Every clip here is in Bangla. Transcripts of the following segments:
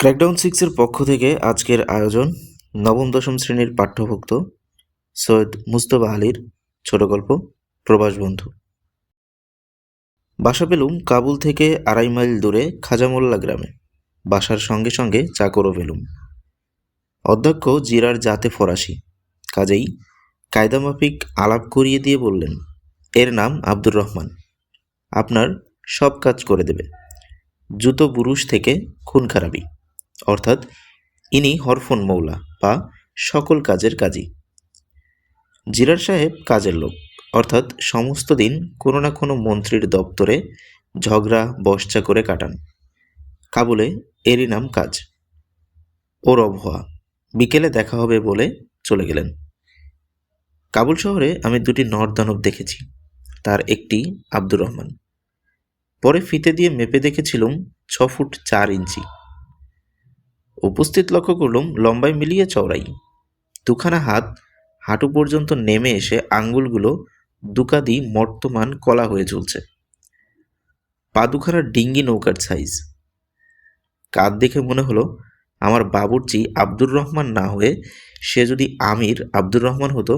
ক্র্যাকডাউন সিক্সের পক্ষ থেকে আজকের আয়োজন নবম দশম শ্রেণির পাঠ্যভুক্ত সৈয়দ মুস্তফা আলীর ছোট গল্প, প্রবাস বন্ধু। বাসা পেলুম কাবুল থেকে আড়াই মাইল দূরে খাজামোল্লা গ্রামে। বাসার সঙ্গে সঙ্গে চাকরও পেলুম। অধ্যক্ষ জিরার জাতে ফরাসি। কাজেই কায়দামাফিক আলাপ করিয়ে দিয়ে বললেন, এর নাম আব্দুর রহমান। আপনার সব কাজ করে দেবে। জুতো বুরুষ থেকে খুন খারাপি। অর্থাৎ ইনি হরফন মৌলা বা সকল কাজের কাজী। জিরার সাহেব কাজের লোক, অর্থাৎ সমস্ত দিন কোনো না কোনো মন্ত্রীর দপ্তরে ঝগড়া বসচা করে কাটান। কাবুলে এরই নাম কাজ। ওর অবহাওয়া বিকেলে দেখা হবে বলে চলে গেলেন। কাবুল শহরে আমি দুটি নরদানব দেখেছি, তার একটি আব্দুর রহমান। পরে ফিতে দিয়ে মেপে দেখেছিলুম ছ ফুট চার ইঞ্চি। উপস্থিত লক্ষ্য করলুম লম্বায় মিলিয়ে চওড়াই। দুখানা হাত হাঁটু পর্যন্ত নেমে এসে আঙ্গুলগুলো দুকাদি মর্তমান কলা হয়ে ঝুলছে। পা দুখানা ডিঙ্গি নৌকার সাইজ কাঁধ দেখে মনে হলো, আমার বাবুর্চি আব্দুর রহমান না হয়ে সে যদি আমির আব্দুর রহমান হতো,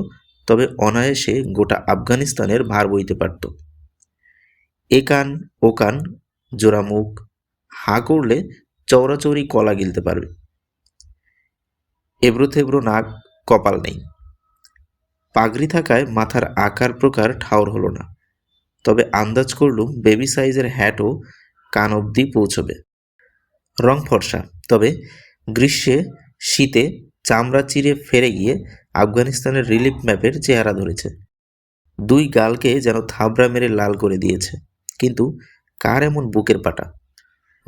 তবে অনায়াসে গোটা আফগানিস্তানের ভার বইতে পারত। এ কান, ও কান, জোড়া মুখ, হাঁ করলে চৌরাচৌরি কলা গিলতে পারবে। এবড়ো থেবড়ো নাক, কপাল নেই। পাগড়ি থাকায় মাথার আকার প্রকার ঠাউর হলো না। তবে আন্দাজ করলুম বেবি সাইজের হ্যাটও কান অবধি পৌঁছবে। রং ফর্সা, তবে গ্রীষ্মে, শীতে চামড়া চিরে ফেরে গিয়ে আফগানিস্তানের রিলিফ ম্যাপের চেহারা ধরেছে। দুই গালকে যেন থাবড়া মেরে লাল করে দিয়েছে। কিন্তু কার এমন বুকের পাটা?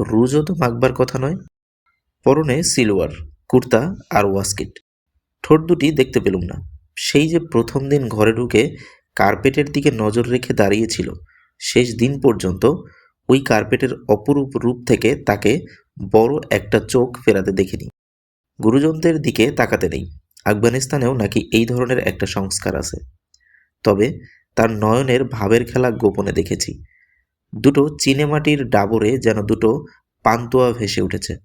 রুজও তো মাখবার কথা নয়। পরনে সিলোয়ার কুর্তা আর ওয়াস্কিট। ঠোঁট দুটি দেখতে পেলুম না। সেই যে প্রথম দিন ঘরে ঢুকে কার্পেটের দিকে নজর রেখে দাঁড়িয়েছিল, শেষ দিন পর্যন্ত ওই কার্পেটের অপরূপ রূপ থেকে তাকে বড় একটা চোখ ফেরাতে দেখিনি। গুরুজনদের দিকে তাকাতে নেই। আফগানিস্তানেও নাকি এই ধরনের একটা সংস্কার আছে। তবে তার নয়নের ভাবের খেলা গোপনে দেখেছি। দুটো চিনেমাটির ডাবরে যেন দুটো পান্তুয়া ভেসে উঠেছে।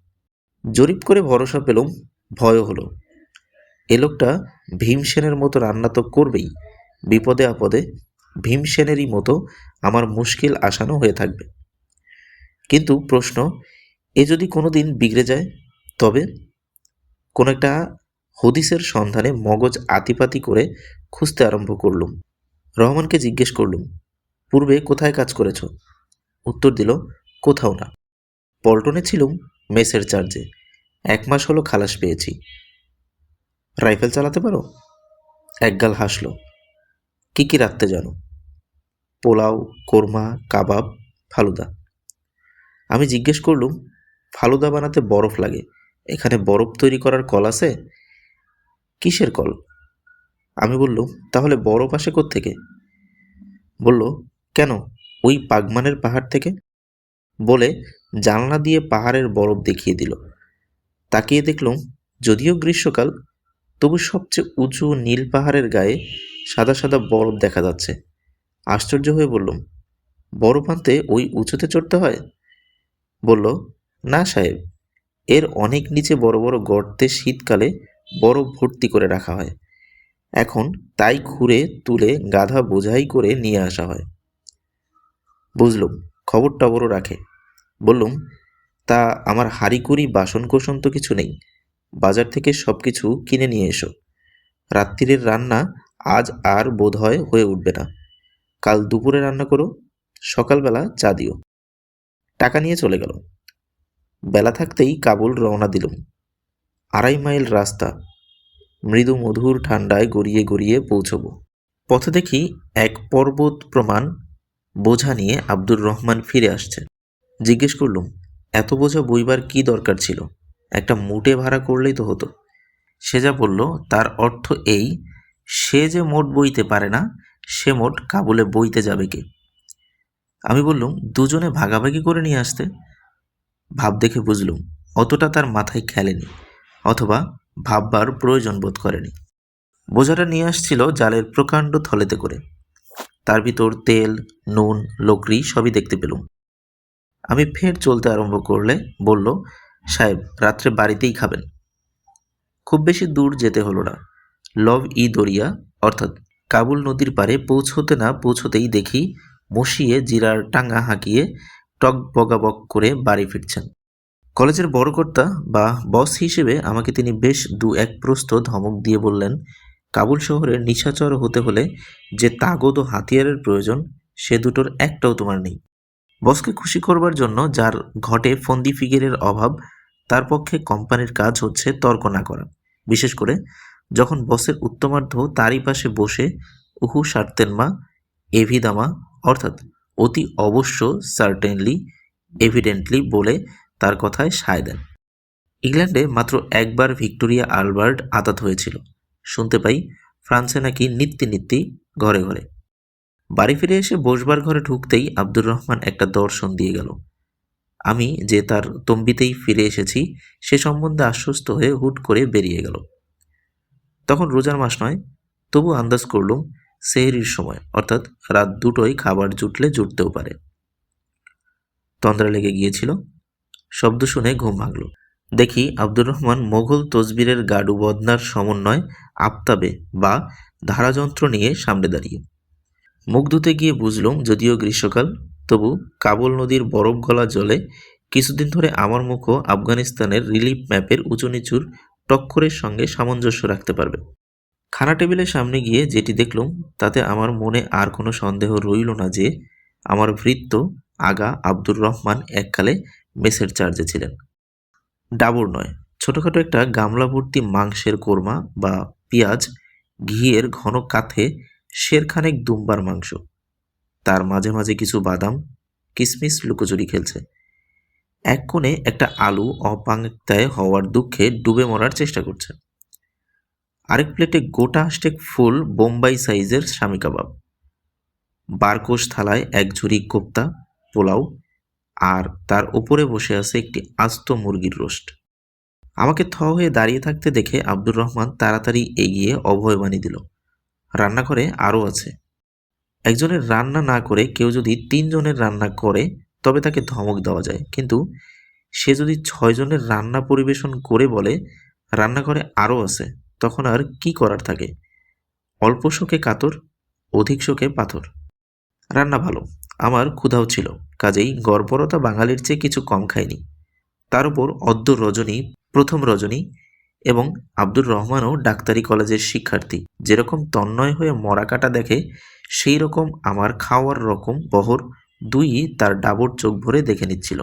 জরিপ করে ভরসা পেলুম, ভয়ও হলো। এ লোকটা ভীমসেনের মতো রান্না তো করবেই, বিপদে আপদে ভীমসেনেরই মতো আমার মুশকিল আসানো হয়ে থাকবে। কিন্তু প্রশ্ন, এ যদি কোনো দিন বিগড়ে যায়, তবে? কোনো একটা হদিসের সন্ধানে মগজ আতিপাতি করে খুঁজতে আরম্ভ করলুম। রহমানকে জিজ্ঞেস করলুম, পূর্বে কোথায় কাজ করেছ? উত্তর দিল, কোথাও না। পল্টনে ছিলুম মেসের চার্জে। এক মাস হলো খালাস পেয়েছি। রাইফেল চালাতে পারো? একগাল হাসল। কি কি রাখতে জানো? পোলাও, কোরমা, কাবাব, ফালুদা। আমি জিজ্ঞেস করলুম, ফালুদা বানাতে বরফ লাগে। এখানে বরফ তৈরি করার কল আছে? কিসের কল? আমি বললুম, তাহলে বরফ আসে থেকে বলল, কেন? ওই পাগমানের পাহাড় থেকে বলে জানলা দিয়ে পাহাড়ের বরফ দেখিয়ে দিল। তাকিয়ে দেখলুম যদিও গ্রীষ্মকাল, তবু সবচেয়ে উঁচু নীল পাহাড়ের গায়ে সাদা সাদা বরফ দেখা যাচ্ছে। আশ্চর্য হয়ে বললুম, বরফ আনতে ওই উঁচুতে চড়তে হয়? বলল, না সাহেব, এর অনেক নিচে বড় বড় গর্তে শীতকালে বরফ ভর্তি করে রাখা হয়। এখন তাই ঘুরে তুলে, গাধা বোঝাই করে নিয়ে আসা হয়। বুঝলুম খবর টবরও রাখে। বললুম, তা আমার হাঁড়িকুড়ি বাসন কোসন তো কিছু নেই, বাজার থেকে সব কিছু কিনে নিয়ে এসো। রাত্রিরের রান্না আজ আর বোধ হয় হয়ে উঠবে না। কাল দুপুরে রান্না করো, সকালবেলা চা দিও। টাকা নিয়ে চলে গেল। বেলা থাকতেই কাবুল রওনা দিলুম। আড়াই মাইল রাস্তা, মৃদু মধুর ঠান্ডায় গড়িয়ে গড়িয়ে পৌঁছব। পথে দেখি এক পর্বত প্রমাণ বোঝা নিয়ে আব্দুর রহমান ফিরে আসছে। জিজ্ঞেস করলুম, এত বোঝা বইবার কি দরকার ছিল? একটা মুটে ভাড়া করলেই তো হতো। সে যা বলল, তার অর্থ এই, সে যে মোট বইতে পারে না, সে মোট কাবুলে বইতে যাবে কে? আমি বললুম, দুজনে ভাগাভাগি করে নিয়ে আসতে? ভাব দেখে বুঝলুম, অতটা তার মাথায় খেলেনি, অথবা ভাববার প্রয়োজন বোধ করেনি। বোঝাটা নিয়ে আসছিল জালের প্রকাণ্ড থলেতে করে। তার ভিতর তেল, নুন লোকরি সবই দেখতে পেলুম। আমি ফের চলতে আরম্ভ করলে বলল, সাহেব, রাত্রে বাড়িতেই খাবেন। খুব বেশি দূর যেতে হলো না। লব ই দরিয়া, অর্থাৎ কাবুল নদীর পারে পৌঁছতে না পৌঁছতেই দেখি মশিয়ে জিরার টাঙ্গা হাঁকিয়ে টক বগাবক করে বাড়ি ফিরছেন। কলেজের বড় কর্তা বা বস হিসেবে আমাকে তিনি বেশ দু এক প্রস্থ ধমক দিয়ে বললেন কাবুল শহরে নিশাচর হতে হলে যে তাগদ ও হাতিয়ারের প্রয়োজন, সে দুটোর একটাও তোমার নেই। বসকে খুশি করবার জন্য যার ঘটে ফন্দি ফিগেরের অভাব, তার পক্ষে কোম্পানির কাজ হচ্ছে তর্ক না করা। বিশেষ করে যখন বসের উত্তমার্ধ তারই পাশে বসে উহু সারতেনমা এভিদামা, অর্থাৎ অতি অবশ্য সার্টেনলি এভিডেন্টলি বলে তার কথায় সায় দেন। ইংল্যান্ডে মাত্র একবার ভিক্টোরিয়া আলবার্ট আতাত হয়েছিল। শুনতে পাই ফ্রান্সে নাকি নিত্যি নিত্যি ঘরে ঘরে। বাড়ি ফিরে এসে বসবার ঘরে ঢুকতেই আব্দুর রহমান একটা দর্শন দিয়ে গেল। আমি যে তার তম্বিতেই ফিরে এসেছি, সে সম্বন্ধে আশ্বস্ত হয়ে হুট করে বেরিয়ে গেল। তখন রোজার মাস নয়, তবু আন্দাজ করলুম, সেহরির সময়, অর্থাৎ রাত দুটোই খাবার জুটলে জুটতেও পারে। তন্দ্রা লেগে গিয়েছিল, শব্দ শুনে ঘুম ভাঙল। দেখি আব্দুর রহমান মোগল তসবিরের গাডু বদনার সমন্বয় আফতাবে বা ধারাযন্ত্র নিয়ে সামনে দাঁড়িয়ে। মুখ ধুতে গিয়ে বুঝলুম, যদিও গ্রীষ্মকাল, তবু কাবুল নদীর বরফ গলা জলে কিছুদিন ধরে আমার মুখও আফগানিস্তানের রিলিফ ম্যাপের উঁচু নিচুর টক্করের সঙ্গে সামঞ্জস্য রাখতে পারবে। খানা টেবিলের সামনে গিয়ে যেটি দেখলুম, তাতে আমার মনে আর কোনো সন্দেহ রইল না যে, আমার ভৃত্য আগা আব্দুর রহমান এককালে মেসের চার্জে ছিলেন। ডাবর নয়। ছোটোখাটো একটা গামলা ভর্তি মাংসের কোরমা বা পেঁয়াজ, ঘিয়ের ঘন কাথে শেরখানেক দুম্বার মাংস। তার মাঝে মাঝে কিছু বাদাম, কিসমিস লুকোচুরি খেলছে। এক কোণে একটা আলু অপাংক্তায় হওয়ার দুঃখে ডুবে মরার চেষ্টা করছে। আরেক প্লেটে গোটা স্টেক ফুল বোম্বাই সাইজের স্বামী কাবাব। বারকোষ থালায় এক ঝুড়ি কোপ্তা, পোলাও আর তার উপরে বসে আছে একটি আস্ত মুরগির রোস্ট। আমাকে থ হয়ে দাঁড়িয়ে থাকতে দেখে আব্দুর রহমান তাড়াতাড়ি এগিয়ে অভয়বাণী দিল, রান্নাঘরে আরও আছে। একজনের রান্না না করে কেউ যদি তিনজনের রান্না করে, তবে তাকে ধমক দেওয়া যায়। কিন্তু সে যদি ছয়জনের রান্না পরিবেশন করে বলে, রান্নাঘরে আরও আছে, তখন আর কি করার থাকে? অল্প শোকে কাতর, অধিক শোকে পাথর। রান্না ভালো। আমার ক্ষুধাও ছিল, কাজেই গর্বরতা বাঙালির চেয়ে কিছু কম খায়নি তার উপর অদ্য রজনী, প্রথম রজনী এবং আব্দুর রহমানও ডাক্তারি কলেজের শিক্ষার্থী। যেরকম তন্ময় হয়ে মরা কাটা দেখে সেই রকম আমার খাওয়ার রকম বহর দুই তার ডাবর চোখ ভরে দেখে নিচ্ছিল।